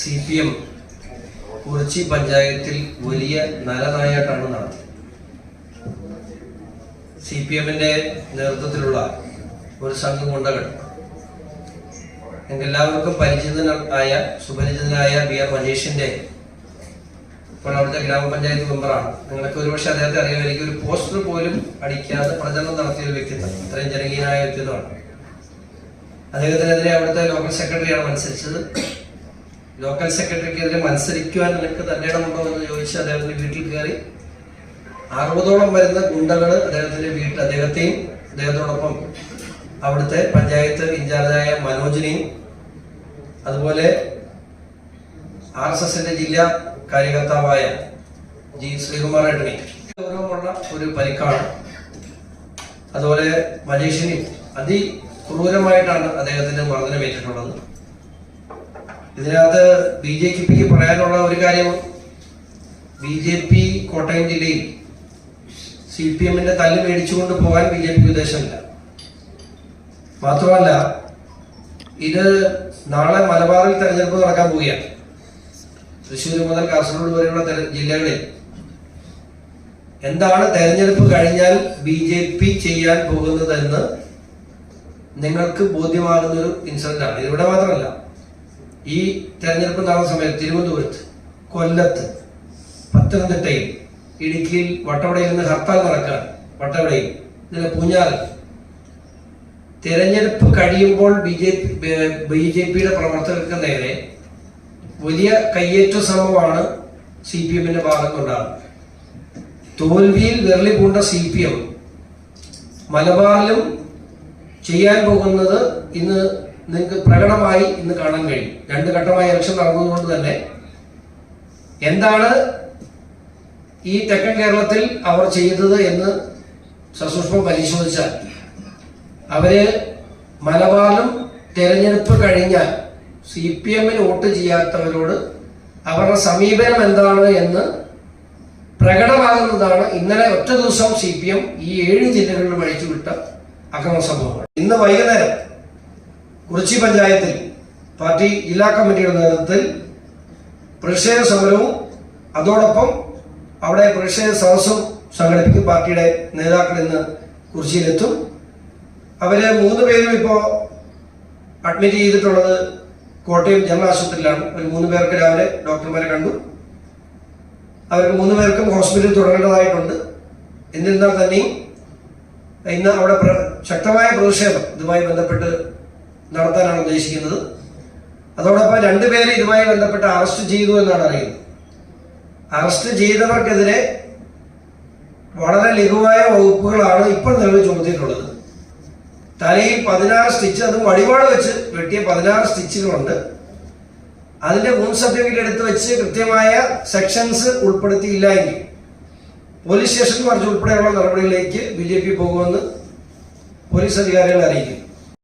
C P M Kurichi പഞ്ചായത്തിൽ വലിയ നലനായാട്ടാണ് നടത്തിയത് സി പി എമ്മിന്റെ നേതൃത്വത്തിലുള്ള ഒരു സംഘം ഗുണ്ടകൾ എല്ലാവർക്കും പരിചിതനായ സുപരിചിതനായ ബി ആർ മനീഷിന്റെ ഇപ്പോൾ അവിടുത്തെ ഗ്രാമപഞ്ചായത്ത് മെമ്പറാണ്. നിങ്ങൾക്ക് ഒരുപക്ഷെ അദ്ദേഹത്തെ അറിയാമായിരിക്കും. ഒരു പോസ്റ്റർ പോലും അടിക്കാതെ പ്രചരണം നടത്തിയ ഒരു വ്യക്തിത്വം. ഇത്രയും ജനകീയനായ വ്യക്തിത്വമാണ്. അദ്ദേഹത്തിനെതിരെ അവിടുത്തെ ലോക്കൽ സെക്രട്ടറിയാണ് മത്സരിച്ചത്. ലോക്കൽ സെക്രട്ടറിക്കെതിരെ മത്സരിക്കുവാൻ നിനക്ക് തന്റെ ഇടമുണ്ടോ എന്ന് ചോദിച്ച് അദ്ദേഹത്തിന്റെ വീട്ടിൽ കയറി അറുപതോളം വരുന്ന ഗുണ്ടകൾ അദ്ദേഹത്തിന്റെ വീട്ടിൽ അദ്ദേഹത്തെയും അദ്ദേഹത്തോടൊപ്പം അവിടുത്തെ പഞ്ചായത്ത് ഇൻചാർജായ മനോജിനെയും അതുപോലെ ആർ എസ് എസിന്റെ ജില്ലാ കാര്യകർത്താവായ ജി ശ്രീകുമാറേട്ടനെയും ഗൗരവമുള്ള ഒരു പരിക്കാണ്. അതുപോലെ മജീഷിനെയും അതിക്രൂരമായിട്ടാണ് അദ്ദേഹത്തിന് മർദ്ദനമേറ്റിട്ടുള്ളത് ഇതിനകത്ത് ബി ജെ പിക്ക് പറയാനുള്ള ഒരു കാര്യം ബി ജെ പി കോട്ടയം ജില്ലയിൽ സി പി എമ്മിന്റെ തല്ല് മേടിച്ചുകൊണ്ട് പോകാൻ ബി ജെ പിക്ക് ഉദ്ദേശമില്ല. മാത്രമല്ല ഇത് നാളെ മലബാറിൽ തെരഞ്ഞെടുപ്പ് നടക്കാൻ പോവുകയാണ്. തൃശ്ശൂർ മുതൽ കാസർഗോഡ് വരെയുള്ള ജില്ലകളിൽ. എന്താണ് തെരഞ്ഞെടുപ്പ് കഴിഞ്ഞാൽ ബി ജെ പി ചെയ്യാൻ പോകുന്നതെന്ന് നിങ്ങൾക്ക് ബോധ്യമാകുന്നൊരു ഇൻസിഡന്റ് ആണ് ഇവിടെ മാത്രമല്ല ഈ തെരഞ്ഞെടുപ്പ് നടന്ന സമയത്ത് തിരുവനന്തപുരത്ത് കൊല്ലത്ത് പത്തനംതിട്ടയിൽ ഇടുക്കിയിൽ വട്ടവടയിൽ നിന്ന് ഹർത്താൽ നടക്കുകയാണ് വട്ടവടയിൽ ഇതിലെ പൂഞ്ഞാറിൽ തിരഞ്ഞെടുപ്പ് കഴിയുമ്പോൾ B J P B J പിയുടെ പ്രവർത്തകർക്ക് നേരെ വലിയ കയ്യേറ്റ ശ്രമമാണ് സി പി എമ്മിന്റെ ഭാഗത്തുണ്ടാകുന്നത്. തോൽവിയിൽ വിരളി പൂണ്ട സി പി എം മലബാറിലും ചെയ്യാൻ പോകുന്നത് ഇന്ന് നിങ്ങൾക്ക് പ്രകടമായി ഇന്ന് കാണാൻ കഴിയും. രണ്ട് ഘട്ടമായി ഇലക്ഷൻ നടന്നതുകൊണ്ട് തന്നെ. എന്താണ് ഈ തെക്കൻ കേരളത്തിൽ അവർ ചെയ്തത് എന്ന് സസൂക്ഷ്മം പരിശോധിച്ചാൽ അവർ മലബാറിലും തെരഞ്ഞെടുപ്പ് കഴിഞ്ഞാൽ സി പി എമ്മിന് വോട്ട് ചെയ്യാത്തവരോട് അവരുടെ സമീപനം എന്താണ് എന്ന് പ്രകടമാകുന്നതാണ് ഇന്നലെ ഒറ്റ ദിവസം സി പി എം ഈ ഏഴ് ജില്ലകളിലും അഴിച്ചുവിട്ട അക്രമ സംഭവങ്ങൾ. ഇന്ന് വൈകുന്നേരം കുറിച്ചി പഞ്ചായത്തിൽ പാർട്ടി ജില്ലാ കമ്മിറ്റിയുടെ നേതൃത്വത്തിൽ പ്രതിഷേധ സമരവും അതോടൊപ്പം അവിടെ പ്രതിഷേധ സദസ്സും സംഘടിപ്പിക്കും പാർട്ടിയുടെ നേതാക്കൾ ഇന്ന് കുറിച്ചിയിലെത്തും. അവർ മൂന്ന് പേരും ഇപ്പോ അഡ്മിറ്റ് ചെയ്തിട്ടുള്ളത് കോട്ടയം ജനറൽ ആശുപത്രിയിലാണ്. ഒരു മൂന്ന് പേർക്ക് രാവിലെ ഡോക്ടർമാരെ കണ്ടു. അവർക്ക് മൂന്ന് പേർക്കും ഹോസ്പിറ്റലിൽ തുടങ്ങേണ്ടതായിട്ടുണ്ട് എന്നിരുന്നാൽ തന്നെയും ഇന്ന് അവിടെ ശക്തമായ പ്രതിഷേധം ഇതുമായി ബന്ധപ്പെട്ട് നടത്താനാണ് ഉദ്ദേശിക്കുന്നത്. അതോടൊപ്പം രണ്ടുപേരെ ഇതുമായി ബന്ധപ്പെട്ട് അറസ്റ്റ് ചെയ്തു എന്നാണ് അറിയുന്നത്. അറസ്റ്റ് ചെയ്തവർക്കെതിരെ വളരെ ലഘുവായ വകുപ്പുകളാണ് ഇപ്പോൾ നിലവിൽ ചുമത്തിയിട്ടുള്ളത്. തലയിൽ പതിനാറ് സ്റ്റിച്ച് അതും വടിവാട് വെച്ച് വെട്ടിയ പതിനാറ് സ്റ്റിച്ചുകളുണ്ട്. അതിന്റെ മൂന്ന് സർട്ടിഫിക്കറ്റ് എടുത്ത് വെച്ച് കൃത്യമായ സെക്ഷൻസ് ഉൾപ്പെടുത്തിയില്ല എങ്കിൽ പോലീസ് സ്റ്റേഷൻ മറിച്ച് ഉൾപ്പെടെയുള്ള നടപടികളിലേക്ക് ബി ജെ പി പോകുമെന്ന് പോലീസ് അധികാരികൾ അറിയിക്കും